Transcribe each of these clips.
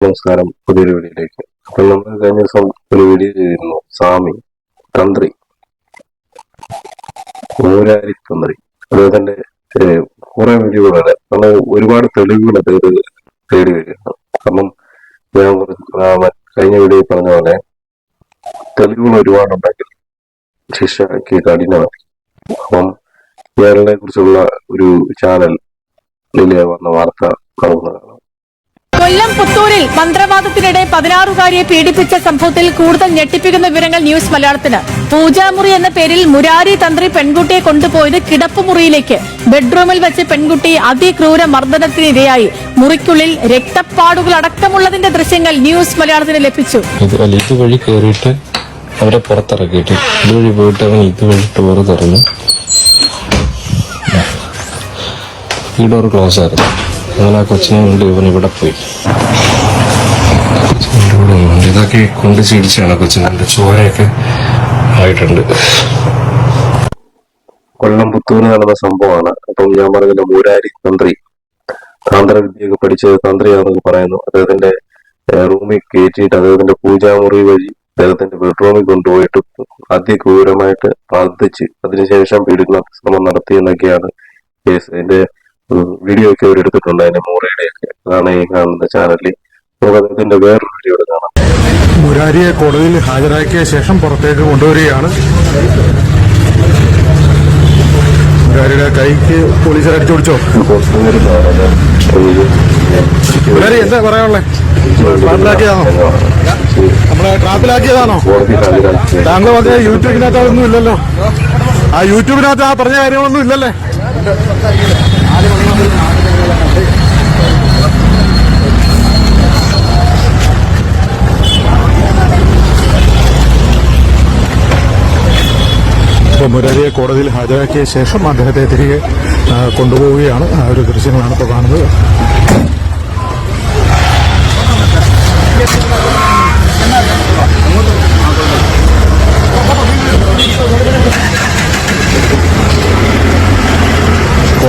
നമസ്കാരം പുതിയൊരു വീഡിയോയിലേക്ക്. അപ്പൊ നമ്മൾ കഴിഞ്ഞ ദിവസം ഒരു വീഡിയോ ചെയ്തിരുന്നു. സ്വാമി തന്ത്രി. മൂരാരി തന്ത്രി അതുപോലെ തന്നെ കുറെ വീഡിയോകളെ നമ്മൾ ഒരുപാട് തെളിവുകൾ തേടി തേടി വരികയാണ്. കാരണം ഞാൻ കഴിഞ്ഞ വീഡിയോയിൽ പറഞ്ഞ പോലെ തെളിവുകൾ ഒരുപാടുണ്ടെങ്കിൽ ശിക്ഷയ്ക്ക് കഠിനമാണ് അപ്പം ഇയാളെ കുറിച്ചുള്ള ഒരു ചാനലിൽ വന്ന വാർത്ത നമുക്ക് കാണാം കൊല്ലം പുത്തൂരിൽ മന്ത്രവാദത്തിനിടെ പതിനാറുകാരിയെ പീഡിപ്പിച്ച സംഭവത്തിൽ കൂടുതൽ ഞെട്ടിപ്പിക്കുന്ന വിവരങ്ങൾ ന്യൂസ് മലയാളത്തിന്. പൂജാമുറി എന്ന പേരിൽ മുരാരി തന്ത്രി പെൺകുട്ടിയെ കൊണ്ടുപോയത് കിടപ്പുമുറിയിലേക്ക്. ബെഡ്റൂമിൽ വെച്ച് പെൺകുട്ടി അതിക്രൂര മർദ്ദനത്തിനിരയായി. മുറിക്കുള്ളിൽ രക്തപ്പാടുകൾ അടക്കമുള്ളതിന്റെ ദൃശ്യങ്ങൾ ന്യൂസ് മലയാളത്തിന് ലഭിച്ചു. ഇതുവഴി കയറിയിട്ട് അവരെ പുറത്തിറക്കിയിട്ട്. ഇതുവഴി പോയിട്ട് അവൻ ഇതുവഴി ഡോറ് തുറന്നു. ഈ ഡോർ ക്ലോസ് ആയിരുന്നു. അങ്ങനെ ആ കൊച്ചിനെ കൊണ്ട് ഇവൻ ഇവിടെ പോയി. ഇതൊക്കെ കൊണ്ട് ചിടിച്ചാണ് കൊച്ചിനെ. ചോരയൊക്കെ ആയിട്ടുണ്ട്. കൊല്ലം പുത്തൂര് നടന്ന സംഭവമാണ്. അപ്പം ഞാൻ പറഞ്ഞില്ല മൂരാരി തന്ത്രി. താന്ത്ര വിദ്യയൊക്കെ പഠിച്ചത് തന്ത്രിയാണെന്ന് പറയുന്നു. അദ്ദേഹത്തിന്റെ റൂമിൽ കയറ്റിയിട്ട് അദ്ദേഹത്തിന്റെ പൂജാമുറി വഴി അദ്ദേഹത്തിന്റെ ബെഡ്റൂമിൽ കൊണ്ടുപോയിട്ട് അതിക്രൂരമായിട്ട് പ്രാർത്ഥിച്ച് അതിനുശേഷം പീഡന ശ്രമം നടത്തി എന്നൊക്കെയാണ് കേസ്. അതിന്റെ വീഡിയോ ഒക്കെ അവർ എടുത്തിട്ടുണ്ട് അതിന്റെ മൂറയുടെ ഒക്കെ. അതാണ് ഈ കാണുന്ന ചാനലിൽ നമുക്ക് അദ്ദേഹത്തിന്റെ വേറൊരു വീഡിയോ കാണാം. മുരാരിയെ കോടതിയിൽ ഹാജരാക്കിയ ശേഷം പുറത്തേക്ക് കൊണ്ടുവരികയാണ്. മുരാരിയുടെ കൈക്ക് പോലീസുകാർ അടിച്ചു പിടിച്ചോ? മുരാരി എന്താ പറയാനുള്ളത് നമ്മളെ ട്രാപ്പിലാക്കിയതാണോ? താങ്കൾ പറഞ്ഞ യൂട്യൂബിനകത്ത് അതൊന്നും ഇല്ലല്ലോ. ആ യൂട്യൂബിനകത്ത് ആ പറഞ്ഞ കാര്യങ്ങളൊന്നും ഇല്ലല്ലേ? മുരാരിയെ കോടതിയിൽ ഹാജരാക്കിയ ശേഷം അദ്ദേഹത്തെ തിരികെ കൊണ്ടുപോവുകയാണ് ആ ഒരു ദൃശ്യങ്ങളാണ് ഇപ്പോൾ കാണുന്നത്.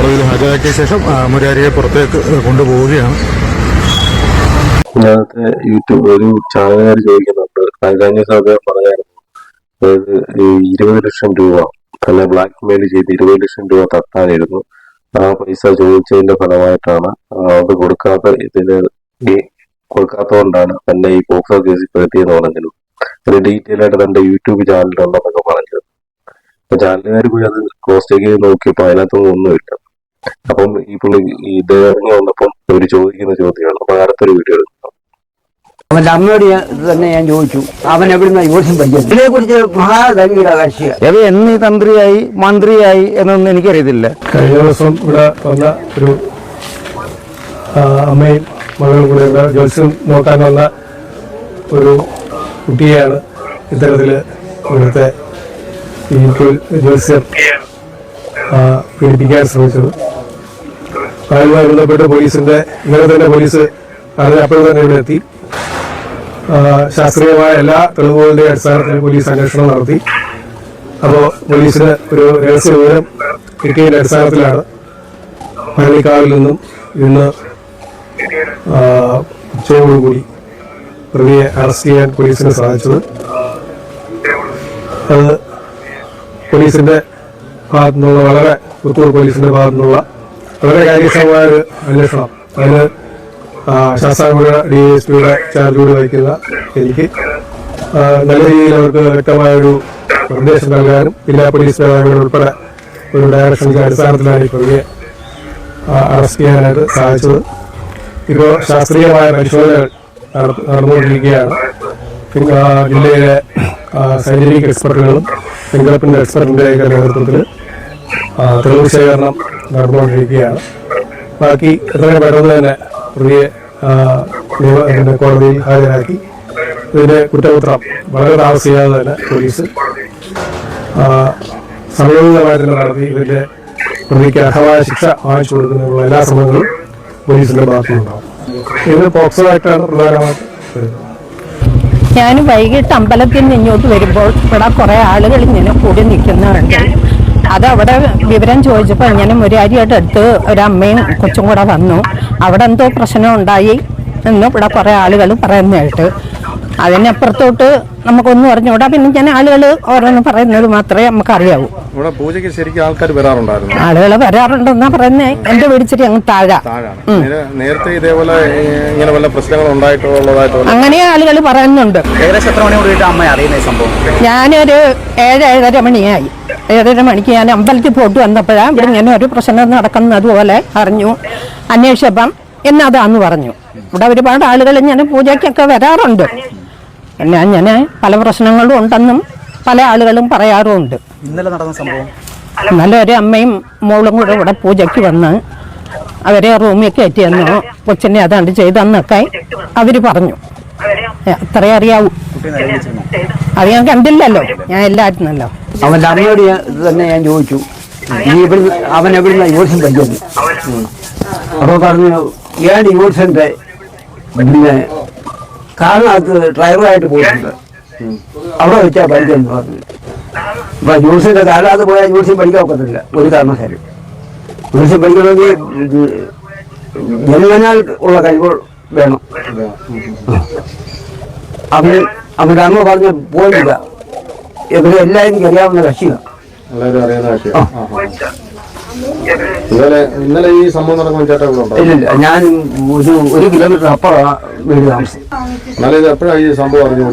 കോടതിയിൽ ഹാജരാക്കിയ ശേഷം മുരാരിയെ പുറത്തേക്ക് കൊണ്ടുപോവുകയാണ്. ഇതിനകത്ത് യൂട്യൂബ് ഒരു ചാനലുകാർ ചോദിക്കുന്നുണ്ട്. കഴിഞ്ഞ ദിവസം അദ്ദേഹം അതായത് ഇരുപത് ലക്ഷം രൂപ തന്നെ ബ്ലാക്ക് മെയിൽ ചെയ്ത് ഇരുപത് ലക്ഷം രൂപ തട്ടാനിരുന്നു ആ പൈസ ചോദിച്ചതിന്റെ ഫലമായിട്ടാണ് അത് കൊടുക്കാത്ത ഇതിന് കൊടുക്കാത്തതുകൊണ്ടാണ് തന്നെ ഈ പോക്സോ കേസിൽ പെടുത്തിയെന്ന് പറഞ്ഞിരുന്നു ഒരു ഡീറ്റെയിൽ ആയിട്ട് തന്റെ യൂട്യൂബ് ചാനലുണ്ടെന്നൊക്കെ പറഞ്ഞത് ചാനലുകാർ പോയി അത് ക്രോസ് ചെയ്ത് നോക്കിയപ്പോ അതിനകത്തൊന്നും ഒന്നുമില്ല. അപ്പം ഈ പുള്ളി ഈ ഇത് ഇറങ്ങി വന്നപ്പം ഇവർ ചോദിക്കുന്ന ചോദ്യമാണ് അപ്പൊ അടുത്തൊരു വീഡിയോ എടുക്കാം അവന്റെ അമ്മയോട് ഇത് തന്നെ ഞാൻ ചോദിച്ചു അവൻ എവിടുന്ന ജ്യോത്സ്യം പഠിച്ചത് ഇതിനെ കുറിച്ച് മഹാധനിയുടെ കക്ഷിയ രവ എന്ന് തന്ത്രിയായി മന്ത്രിയായി എന്നൊന്നും എനിക്കറിയത്തില്ല. കഴിഞ്ഞ ദിവസം ഇവിടെ വന്ന ഒരു ആ, അമ്മയും മകളും കൂടെ ഇവിടെ ജ്യോത്സ്യം നോക്കാൻ വന്ന ഒരു കുട്ടിയെയാണ് ഇത്തരത്തിൽ ഇവിടുത്തെ ഈ പീഡിപ്പിക്കാൻ ശ്രമിച്ചത്. അതുമായി ബന്ധപ്പെട്ട് പോലീസിന്റെ ഇന്നലെ തന്നെ പോലീസ് അപ്പോൾ തന്നെ ഇവിടെ എത്തി. ശാസ്ത്രീയമായ എല്ലാ തെളിവുകളുടെ അടിസ്ഥാനത്തിൽ പോലീസ് അന്വേഷണം നടത്തി. അപ്പോൾ പോലീസിന് ഒരു രഹസ്യ വിവരം കിട്ടിയതിന്റെ അടിസ്ഥാനത്തിലാണ് പഴനിക്കാവിൽ നിന്നും ഇന്ന് ഉച്ചയോടുകൂടി പ്രതിയെ അറസ്റ്റ് ചെയ്യാൻ പോലീസിന് സാധിച്ചത്. അത് പോലീസിന്റെ ഭാഗത്തു നിന്നുള്ള വളരെ പുത്തൂർ പോലീസിന്റെ ഭാഗത്തു നിന്നുള്ള വളരെ കാര്യക്ഷമമായ ഒരു അന്വേഷണം. അതിന് ശാസ്താംകുഴ ഡി എസ് പിയുടെ ചാർജോട് വഹിക്കുന്ന എനിക്ക് നല്ല രീതിയിൽ അവർക്ക് വ്യക്തമായ ഒരു നിർദ്ദേശം നൽകാനും ജില്ലാ പോലീസ് മേധാവികൾ ഉൾപ്പെടെ ഒരു ഡയറക്ഷന്റെ അടിസ്ഥാനത്തിലാണ് ഈ പ്രതിയെ അറസ്റ്റ് ചെയ്യാനായിട്ട് സാധിച്ചത്. ഇപ്പോൾ ശാസ്ത്രീയമായ പരിശോധനകൾ നട- നടന്നുകൊണ്ടിരിക്കുകയാണ്. ജില്ലയിലെ സൈനിക എക്സ്പെർട്ടുകളും ഫിംഗർ പ്രിന്റ് എക്സ്പെർട്ടിന്റെയൊക്കെ നേതൃത്വത്തിൽ തെളിവ് ശേഖരണം നടന്നുകൊണ്ടിരിക്കുകയാണ്. ബാക്കി എത്രയും പെട്ടെന്ന് തന്നെ പ്രതിയെ കോടതിയിൽ ഹാജരാക്കി. ഇതിന്റെ കുറ്റപത്രം വളരെ താമസിക്കാതെ തന്നെ പോലീസ് സമയോചിതമായി തന്നെ നടത്തി. ഇതിന്റെ പ്രതിക്ക് അർഹമായ ശിക്ഷ വാങ്ങിച്ചു കൊടുക്കുന്നതിനുള്ള എല്ലാ ശ്രമങ്ങളും പോലീസിന്റെ ഭാഗത്തുനിന്നുണ്ടാവും. ഇത് പോക്സോ ആയിട്ടാണ് പ്രധാനമായിട്ട് ഞാൻ വൈകിട്ട് അമ്പലത്തിൽ നിന്ന് ഇങ്ങോട്ട് വരുമ്പോൾ ഇവിടെ കുറെ ആളുകൾ ഇങ്ങനെ കൂടി നിൽക്കുന്നുണ്ട്. അതവിടെ വിവരം ചോദിച്ചപ്പോൾ ഇങ്ങനെ മുരാരിയുടെ അടുത്ത് ഒരമ്മയും കൊച്ചും കൂടെ വന്നു. അവിടെ എന്തോ പ്രശ്നം ഉണ്ടായി എന്ന് ഇവിടെ കുറേ ആളുകൾ പറയുന്നതായിട്ട്. അതിനപ്പുറത്തോട്ട് നമുക്കൊന്നും അറിഞ്ഞുകൂടാ. പിന്നെ ഞാൻ ആളുകൾ ഓരോന്ന് പറയുന്നത് മാത്രമേ നമുക്കറിയാവൂ. ഇവിടെ പൂജയ്ക്ക് ശരിക്കും ആൾക്കാർ വരാറുണ്ടായിരുന്നു. ആളുകൾ വരാറുണ്ടെന്നാ പറയുന്നത് എന്റെ വീടിച്ചിരി അങ്ങ് താഴെ. താഴാണ്. നേരെ- നേരത്തെ ഇതേപോലെ ഇങ്ങനെ വല്ല പ്രശ്നങ്ങൾ ഉണ്ടായിട്ടുള്ളതായിട്ട് അങ്ങനെ ആളുകൾ പറയുന്നുണ്ട്. ഏകദേശം എത്ര മണി കൂടിയിട്ട് അമ്മ അറിയുന്ന സംഭവം? ഞാനൊരു ഏഴ് ഏഴര മണിയായി. ഏഴര മണിക്ക് ഞാൻ അമ്പലത്തിൽ പോയിട്ട് വന്നപ്പോഴാണ് ഇവിടെ ഇങ്ങനെ ഒരു പ്രശ്നം നടക്കുന്നത് അതുപോലെ അറിഞ്ഞു. അന്വേഷിച്ചപ്പം എന്നതാന്ന് പറഞ്ഞു. ഇവിടെ ഒരുപാട് ആളുകൾ ഞാൻ പൂജയ്ക്കൊക്കെ വരാറുണ്ട്. പിന്നെ ഞാൻ പല പ്രശ്നങ്ങളും ഉണ്ടെന്നും പല ആളുകളും പറയാറുമുണ്ട്. ഇന്നലെ നടന്ന സംഭവം? ഇന്നലെ ഒരു അമ്മയും മോളും കൂടെ ഇവിടെ പൂജയ്ക്ക് വന്ന് അവരെ റൂമിൽ കയറ്റിയെന്നോ കൊച്ചിനെ അതാണ്ട് ചെയ്തെന്നൊക്കെ അവർ പറഞ്ഞു. ഏ, അത്രേ അറിയാവൂ. അത് ഞാൻ കണ്ടില്ലല്ലോ. ഞാൻ ഇല്ലായിരുന്നല്ലോ അവന്റെ അമ്മയോട് ഞാൻ തന്നെ ഞാൻ ചോദിച്ചു. നീ ഇവിടുന്ന് അവൻ എവിടുന്ന ഡിവോഴ്സും പഠിക്കുന്നു അപ്പൊ പറഞ്ഞു ഞാൻ ഡിവോഴ്സിന്റെ പിന്നെ കാറിനകത്ത് ഡ്രൈവറായിട്ട് പോയിട്ടുണ്ട്. അവിടെ വെച്ചാ പഠിക്കുന്നു പറഞ്ഞു. അപ്പൊ ജ്യൂസിന്റെ കാലത്ത് പോയാൽ പഠിക്കാൻ ഒക്കത്തില്ല. ഒരു കാരണവശാലും. ജ്യൂസും പഠിക്കണമെങ്കിൽ ഇത് ജന്മനാൽ ഉള്ള കഴിവുകൾ വേണം. അവൻ അവന്റെ അമ്മ പറഞ്ഞ പോയില്ല ഇവരെ എല്ലാവരും അറിയാവുന്ന കക്ഷിയാണ് എല്ലാവരും അറിയുന്ന ആ. ഇന്നലെ ഇന്നലെ ഈ സംഭവം ചേട്ടാ ഇവിടെ ഉണ്ടോ? ഇല്ലില്ല ഞാൻ ഒരു ഒരു കിലോമീറ്റർ അപ്പുറമാണ് വീട് താമസം എന്നാലും ഇത് എപ്പോഴാണ് ഈ സംഭവം അറിഞ്ഞു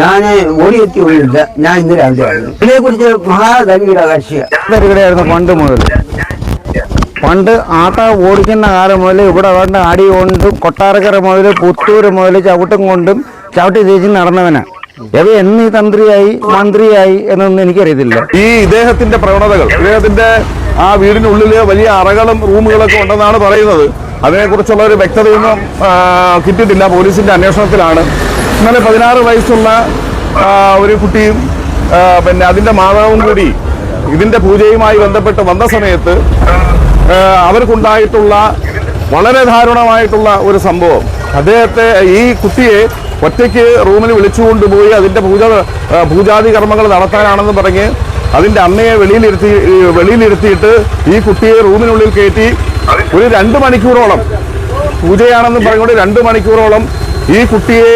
ഞാൻ ഓടിയെത്തി ഓടിയില്ല ഞാൻ ഇന്ന് രാവിലെ ആയിരുന്നു ഇതിനെ കുറിച്ച് മഹാധനിയുടെ കക്ഷിയാണ് ഇവിടെയായിരുന്നു പണ്ട് മുതൽ. പണ്ട് ആട്ട ഓടിക്കുന്ന കാലം മുതൽ ഇവിടെ വേണ്ട ആടി കൊണ്ടും കൊട്ടാരക്കര മുതൽ പുത്തൂർ മുതൽ ചവിട്ടും കൊണ്ടും ചവിട്ടി ചേച്ചി നടന്നവനാ. എവ എന്നീ തന്ത്രിയായി മന്ത്രിയായി എന്നൊന്നും എനിക്കറിയത്തില്ല. ഈ ഇദ്ദേഹത്തിന്റെ പ്രവണതകൾ ഇദ്ദേഹത്തിന്റെ ആ വീടിനുള്ളിൽ വലിയ അറകളും റൂമുകളൊക്കെ ഉണ്ടെന്നാണ് പറയുന്നത്. അതിനെക്കുറിച്ചുള്ള ഒരു വ്യക്തതയൊന്നും കിട്ടിയിട്ടില്ല പോലീസിന്റെ അന്വേഷണത്തിലാണ്. ഇന്നലെ പതിനാറ് വയസ്സുള്ള ഒരു കുട്ടിയും പിന്നെ അതിന്റെ മാതാവും കൂടി ഇതിന്റെ പൂജയുമായി ബന്ധപ്പെട്ട് വന്ന സമയത്ത് അവർക്കുണ്ടായിട്ടുള്ള വളരെ ദാരുണമായിട്ടുള്ള ഒരു സംഭവം. അദ്ദേഹത്തെ ഈ കുട്ടിയെ ഒറ്റയ്ക്ക് റൂമിൽ വിളിച്ചുകൊണ്ടുപോയി അതിന്റെ പൂജ പൂജാതി കർമ്മങ്ങൾ നടത്താനാണെന്ന് പറഞ്ഞ് അതിന്റെ അമ്മയെ വെളിയിലിരുത്തി വെളിയിലിരുത്തിയിട്ട് ഈ കുട്ടിയെ റൂമിനുള്ളിൽ കയറ്റി ഒരു രണ്ട് മണിക്കൂറോളം പൂജയാണെന്ന് പറഞ്ഞുകൊണ്ട് രണ്ട് മണിക്കൂറോളം ഈ കുട്ടിയെ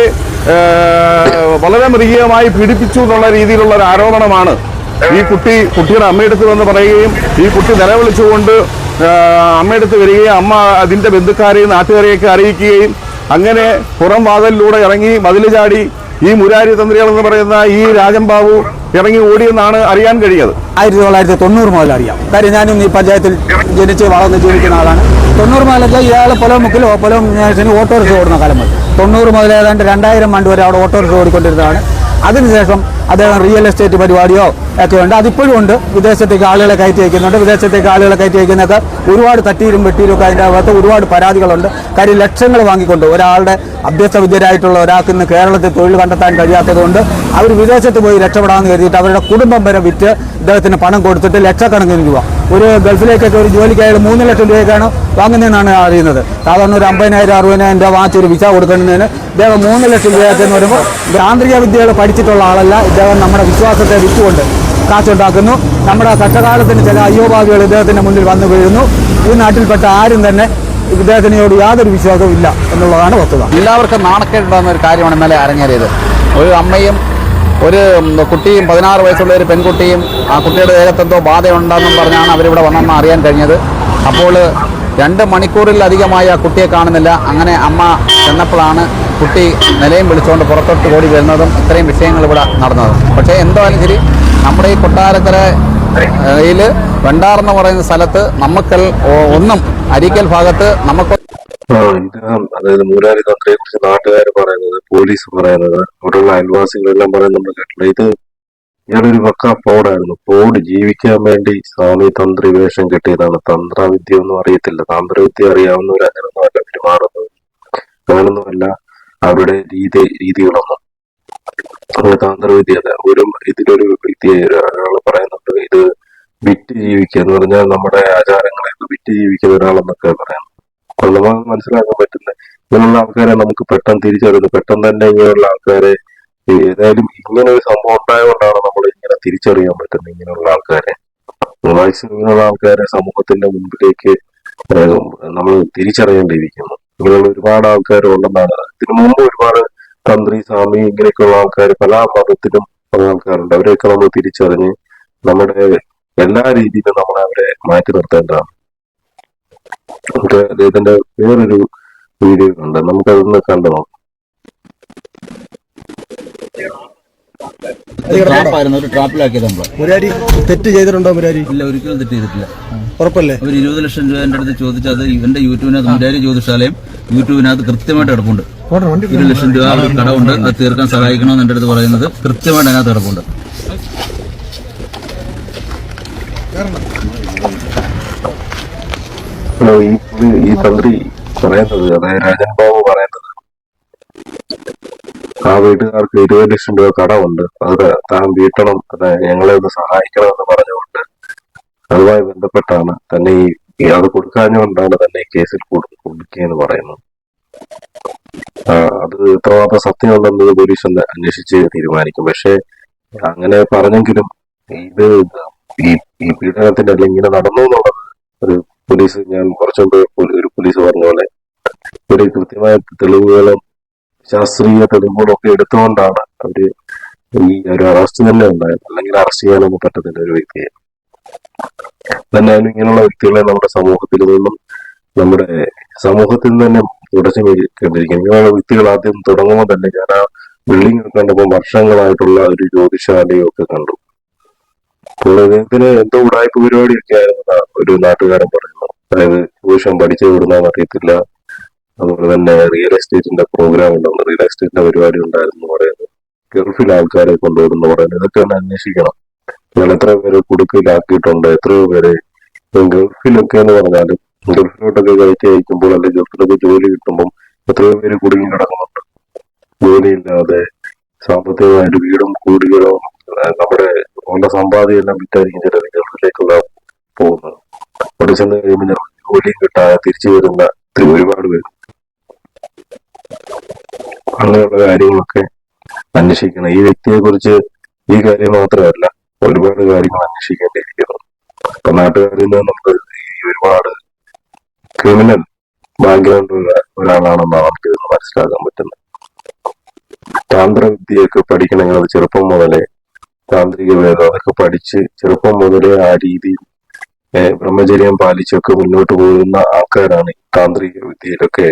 വളരെ മൃഗീയമായി പീഡിപ്പിച്ചു എന്നുള്ള രീതിയിലുള്ള ഒരു ആരോപണമാണ് ഈ കുട്ടി കുട്ടിയുടെ അമ്മയെടുത്ത് വന്ന് പറയുകയും ഈ കുട്ടി നിലവിളിച്ചുകൊണ്ട് അമ്മയെടുത്ത് വരികയും അമ്മ അതിന്റെ ബന്ധുക്കാരെയും നാട്ടുകാരെയൊക്കെ അറിയിക്കുകയും അങ്ങനെ പുറം വാതിലിലൂടെ ഇറങ്ങി മതിൽ ചാടി ഈ മുരാരി തന്ത്രികൾ എന്ന് പറയുന്ന ഈ രാജംബാബു ഇറങ്ങി ഓടിയെന്നാണ് അറിയാൻ കഴിഞ്ഞത് ആയിരത്തി തൊള്ളായിരത്തി തൊണ്ണൂറ് മുതൽ അറിയാം. കാര്യം ഞാനും ഈ പഞ്ചായത്തിൽ ജനിച്ച് വളർന്ന് ജീവിക്കുന്ന ആളാണ്. തൊണ്ണൂറ് മുതലൊക്കെ ഇയാൾ പൊലമുക്കിലോ പൊലം ഓട്ടോറിക്ഷ ഓടുന്ന കാലം മുതൽ. തൊണ്ണൂറ് മുതൽ ഏതാണ്ട് രണ്ടായിരം ആണ്ട് വരെ അവിടെ ഓട്ടോറിക്ഷ ഓടിക്കൊണ്ടിരുന്നതാണ്. അതിനുശേഷം അദ്ദേഹം റിയൽ എസ്റ്റേറ്റ് പരിപാടിയോ ഒക്കെ ഉണ്ട് അതിപ്പോഴും ഉണ്ട്. വിദേശത്തേക്ക് ആളുകളെ കയറ്റി വയ്ക്കുന്നുണ്ട്. വിദേശത്തേക്ക് ആളുകളെ കയറ്റി വയ്ക്കുന്നൊക്കെ ഒരുപാട് തട്ടിയിലും വെട്ടിയിലും അതിന്റെ അകത്ത് ഒരുപാട് പരാതികളുണ്ട്. കാര്യം ലക്ഷങ്ങൾ വാങ്ങിക്കൊണ്ട് ഒരാളുടെ അഭ്യസ്ത വിദ്യരായിട്ടുള്ള ഒരാൾക്ക് ഇന്ന് കേരളത്തിൽ തൊഴിൽ കണ്ടെത്താൻ കഴിയാത്തതുകൊണ്ട് അവർ വിദേശത്ത് പോയി രക്ഷപ്പെടാമെന്ന് കരുതിയിട്ട് അവരുടെ കുടുംബം വരെ വിറ്റ് ഇദ്ദേഹത്തിന് പണം കൊടുത്തിട്ട് ലക്ഷക്കണക്കിന് രൂപ ഒരു ഗൾഫിലേക്കൊക്കെ ഒരു ജോലിക്കായാലും മൂന്ന് ലക്ഷം രൂപയ്ക്കാണ് വാങ്ങുന്നതെന്നാണ് അറിയുന്നത്. സാധാരണ ഒരു അമ്പതിനായിരം അറുപതിനായിരം രൂപ വാങ്ങിച്ച് ഒരു വിസ കൊടുക്കുന്നതിന് ഇദ്ദേഹം മൂന്ന് ലക്ഷം രൂപയൊക്കെ എന്ന് പറയുമ്പോൾ യാന്ത്രിക വിദ്യകൾ പഠിച്ചിട്ടുള്ള ആളല്ല. ഇദ്ദേഹം നമ്മുടെ വിശ്വാസത്തെ വിറ്റുകൊണ്ട് കാശുണ്ടാക്കുന്നു. നമ്മുടെ കഷ്ടകാലത്തിന് ചില അയ്യോഭാവികൾ ഇദ്ദേഹത്തിന്റെ മുന്നിൽ വന്നു വീഴുന്നു. ഈ നാട്ടിൽപ്പെട്ട ആരും തന്നെ ഇദ്ദേഹത്തിനോട് യാതൊരു വിശ്വാസവും ഇല്ല എന്നുള്ളതാണ് വസ്തുത. എല്ലാവർക്കും നാണക്കേടുണ്ടാകുന്ന ഒരു കാര്യമാണ് ഇന്നലെ അരങ്ങേറിയത്. ഒരു അമ്മയും ഒരു കുട്ടിയും പതിനാറ് വയസ്സുള്ള ഒരു പെൺകുട്ടിയും ആ കുട്ടിയുടെ ദേഹത്തെന്തോ ബാധയുണ്ടെന്നും പറഞ്ഞാണ് അവരിവിടെ വന്നെന്ന് അറിയാൻ കഴിഞ്ഞത്. അപ്പോൾ രണ്ട് മണിക്കൂറിലധികമായി ആ കുട്ടിയെ കാണുന്നില്ല. അങ്ങനെ അമ്മ ചെന്നപ്പോഴാണ് കുട്ടി നിലയും വിളിച്ചുകൊണ്ട് പുറത്തോട്ട് ഓടി വരുന്നതും ഇത്രയും വിഷയങ്ങൾ ഇവിടെ നടന്നതും. പക്ഷേ എന്തായാലും ശരി നമ്മുടെ ഈ കൊട്ടാരക്കരയിൽ വെണ്ടാർ എന്ന് പറയുന്ന സ്ഥലത്ത് നമുക്കൽ ഒന്നും അരിക്കൽ ഭാഗത്ത് നമുക്ക് ആ അതായത് മൂരാരി തന്ത്രയെ കുറിച്ച് നാട്ടുകാർ പറയുന്നത് പോലീസ് പറയുന്നത് അവിടെയുള്ള അയൽവാസികളെല്ലാം പറയുന്നത് നമ്മൾ കേട്ടില്ല ഇത് ഇയാളൊരു പക്ക പോടായിരുന്നു. പോട് ജീവിക്കാൻ വേണ്ടി സ്വാമി തന്ത്രി വേഷം കെട്ടിയതാണ്. തന്ത്രവിദ്യ ഒന്നും അറിയത്തില്ല. തന്ത്രവിദ്യ അറിയാവുന്നവർ അങ്ങനൊന്നുമല്ല പെരുമാറുന്നത് അങ്ങനൊന്നുമല്ല. അവരുടെ രീതി രീതികളൊന്നും. തന്ത്രവിദ്യ അല്ല. ഒരു ഇതിലൊരു വ്യക്തി ഒരാൾ പറയുന്നുണ്ട്. ഇത് വിറ്റ് ജീവിക്കുക എന്ന് പറഞ്ഞാൽ നമ്മുടെ ആചാരങ്ങളെയൊക്കെ വിറ്റ് ജീവിക്കുന്ന ഒരാളെന്നൊക്കെ പറയുന്നു. അപ്പോൾ മനസ്സിലാക്കാൻ പറ്റുന്ന ഇങ്ങനെയുള്ള ആൾക്കാരെ നമുക്ക് പെട്ടെന്ന് തിരിച്ചറിയുന്നത് പെട്ടെന്ന് തന്നെ ഇങ്ങനെയുള്ള ആൾക്കാരെ ഏതായാലും ഇങ്ങനെ ഒരു സംഭവം ഉണ്ടായതുകൊണ്ടാണ് നമ്മൾ ഇങ്ങനെ തിരിച്ചറിയാൻ പറ്റുന്നത് ഇങ്ങനെയുള്ള ആൾക്കാരെ. ഇങ്ങനെയുള്ള ആൾക്കാരെ സമൂഹത്തിന്റെ മുൻപിലേക്ക് നമ്മൾ തിരിച്ചറിയേണ്ടിയിരിക്കുന്നു. ഇങ്ങനെയുള്ള ഒരുപാട് ആൾക്കാർ ഉണ്ടെന്നാണ് ഇതിനു മുമ്പ് ഒരുപാട് തന്ത്രി സ്വാമി ഇങ്ങനെയൊക്കെയുള്ള ആൾക്കാർ പല മതത്തിലും പല ആൾക്കാരുണ്ട്. അവരെയൊക്കെ നമ്മൾ തിരിച്ചറിഞ്ഞ് നമ്മുടെ എല്ലാ രീതിയിലും നമ്മൾ അവരെ മാറ്റി നിർത്തേണ്ടതാണ്. നമുക്ക് അദ്ദേഹത്തിന്റെ വേറൊരു വീഡിയോ ഉണ്ട്. നമുക്ക് അതൊന്ന് കണ്ടു നോക്കാം. ഒരു ട്രാപ്പിലാക്കിയത് നമ്മൾ. മുരാരി തെറ്റ് ചെയ്തിട്ടുണ്ടോ മുരാരി? ഇല്ല ഒരിക്കലും തെറ്റ് ചെയ്തിട്ടില്ല. ഉറപ്പല്ലേ? അവർ ഇരുപത് ലക്ഷം രൂപ എന്റെ അടുത്ത് ചോദിച്ചത് ഇവന്റെ യൂട്യൂബിനകത്ത് മുരാരി ജ്യോതിഷാലയം യൂട്യൂബിനകത്ത് കൃത്യമായിട്ട് കിടപ്പുണ്ട് ഇരുപത് ലക്ഷം രൂപ ഒരു കടമുണ്ട് അത് തീർക്കാൻ സഹായിക്കണമെന്ന് എന്റെ അടുത്ത് പറയുന്നത് കൃത്യമായിട്ട് അതിനകത്ത് കിടപ്പുണ്ട് ഈ ഈ തന്ത്രി പറയുന്നത് അതായത് രാജൻ ബാബു പറയുന്നത്. ആ വീട്ടുകാർക്ക് ഇരുപത് ലക്ഷം രൂപ കടമുണ്ട്. അത് താൻ വീട്ടണം ഞങ്ങളെ ഒന്ന് സഹായിക്കണം എന്ന് പറഞ്ഞുകൊണ്ട് അതുമായി ബന്ധപ്പെട്ടാണ് തന്നെ ഈ അത് കൊടുക്കാഞ്ഞുകൊണ്ടാണ് തന്നെ കേസിൽ കൊടുക്കുകയെന്ന് പറയുന്നു അത് എത്രമാത്രം സത്യമുണ്ടെന്നത് പോലീസ് ഒന്ന് അന്വേഷിച്ച് തീരുമാനിക്കും. പക്ഷെ അങ്ങനെ പറഞ്ഞെങ്കിലും ഇത് ഈ പീഡനത്തിന്റെ അല്ലെങ്കിൽ നടന്നു എന്നുള്ളത് പോലീസ് ഞാൻ കുറച്ചു മുമ്പ് ഒരു- പോലീസ് പറഞ്ഞ പോലെ ഒരു കൃത്യമായ തെളിവുകളും ശാസ്ത്രീയ തെളിവുകളും ഒക്കെ എടുത്തുകൊണ്ടാണ് അവർ ഈ ഒരു അറസ്റ്റ് തന്നെ ഉണ്ടായത്. അല്ലെങ്കിൽ അറസ്റ്റ് ചെയ്യാനൊന്നും പറ്റത്തില്ല ഒരു വ്യക്തിയെ. തന്നെയാലും ഇങ്ങനെയുള്ള വ്യക്തികളെ നമ്മുടെ സമൂഹത്തിൽ നിന്നും നമ്മുടെ സമൂഹത്തിൽ നിന്ന് തന്നെ തുടച്ചു നീക്കേണ്ടിരിക്കും ഇങ്ങനെയുള്ള വ്യക്തികൾ ആദ്യം തുടങ്ങുമ്പോൾ തന്നെ ഞാൻ ആ ബിൽഡിംഗ് കണ്ടപ്പോൾ വർഷങ്ങളായിട്ടുള്ള ഒരു ജ്യോതിശാലയും കണ്ടു. അപ്പോൾ എന്തോ ഉടായ്പ പരിപാടിയൊക്കെ ആയിരുന്നു ഒരു നാട്ടുകാരൻ പറയുന്നു അതായത് ട്യൂഷൻ പഠിച്ചു വിടുന്നതെന്ന് അറിയത്തില്ല. അതുപോലെ തന്നെ റിയൽ എസ്റ്റേറ്റിന്റെ പ്രോഗ്രാം ഉണ്ടെന്ന് റിയൽ എസ്റ്റേറ്റിന്റെ പരിപാടി ഉണ്ടായിരുന്നു പറയുന്നത്. ഗൾഫിൽ ആൾക്കാരെ കൊണ്ടുവിടുന്നു പറയുന്നത്. ഇതൊക്കെ ഒന്ന് അന്വേഷിക്കണം. ഞാൻ എത്ര പേര് കുടുക്കിലാക്കിയിട്ടുണ്ട് എത്രയോ പേര് ഗൾഫിലൊക്കെ എന്ന് പറഞ്ഞാലും ഗൾഫിലോട്ടൊക്കെ കയറ്റി അയക്കുമ്പോൾ അല്ലെങ്കിൽ ഗൾഫിലൊക്കെ ജോലി കിട്ടുമ്പോൾ എത്രയോ പേര് കുടുങ്ങി കിടക്കുന്നുണ്ട്. ജോലിയില്ലാതെ സാമ്പത്തികമായിട്ട് വീടും കൂടുകളും നമ്മുടെ ഉള്ള സമ്പാദ്യം എല്ലാം വിറ്റായിരിക്കും ചിലർ ഗൾഫിലേക്കുള്ള പോകുന്നത് അവിടെ ചെന്ന് കഴിയുമ്പോൾ ജോലിയും കിട്ടാതെ തിരിച്ചു വരുന്ന ഒരുപാട് പേര് അങ്ങനെയുള്ള കാര്യങ്ങളൊക്കെ അന്വേഷിക്കണം ഈ വ്യക്തിയെ കുറിച്ച് ഈ കാര്യം മാത്രമല്ല ഒരുപാട് കാര്യങ്ങൾ അന്വേഷിക്കേണ്ടിയിരിക്കുന്നു. ഇപ്പൊ നാട്ടുകാരിൽ നിന്ന് നമുക്ക് ഈ ഒരുപാട് ക്രിമിനൽ ബാക്ക്ഗ്രൗണ്ട് ഒരാളാണെന്നാണ് നമുക്ക് മനസ്സിലാക്കാൻ പറ്റുന്നത്. താന്ത്രവിദ്യയൊക്കെ പഠിക്കണമെങ്കിൽ അത് ചെറുപ്പം മുതലേ താന്ത്രിക വേദം അതൊക്കെ പഠിച്ച് ചെറുപ്പം മുതലേ ആ രീതിയിൽ ബ്രഹ്മചര്യം പാലിച്ചൊക്കെ മുന്നോട്ട് പോകുന്ന ആൾക്കാരാണ് താന്ത്രിക വിദ്യയിലൊക്കെ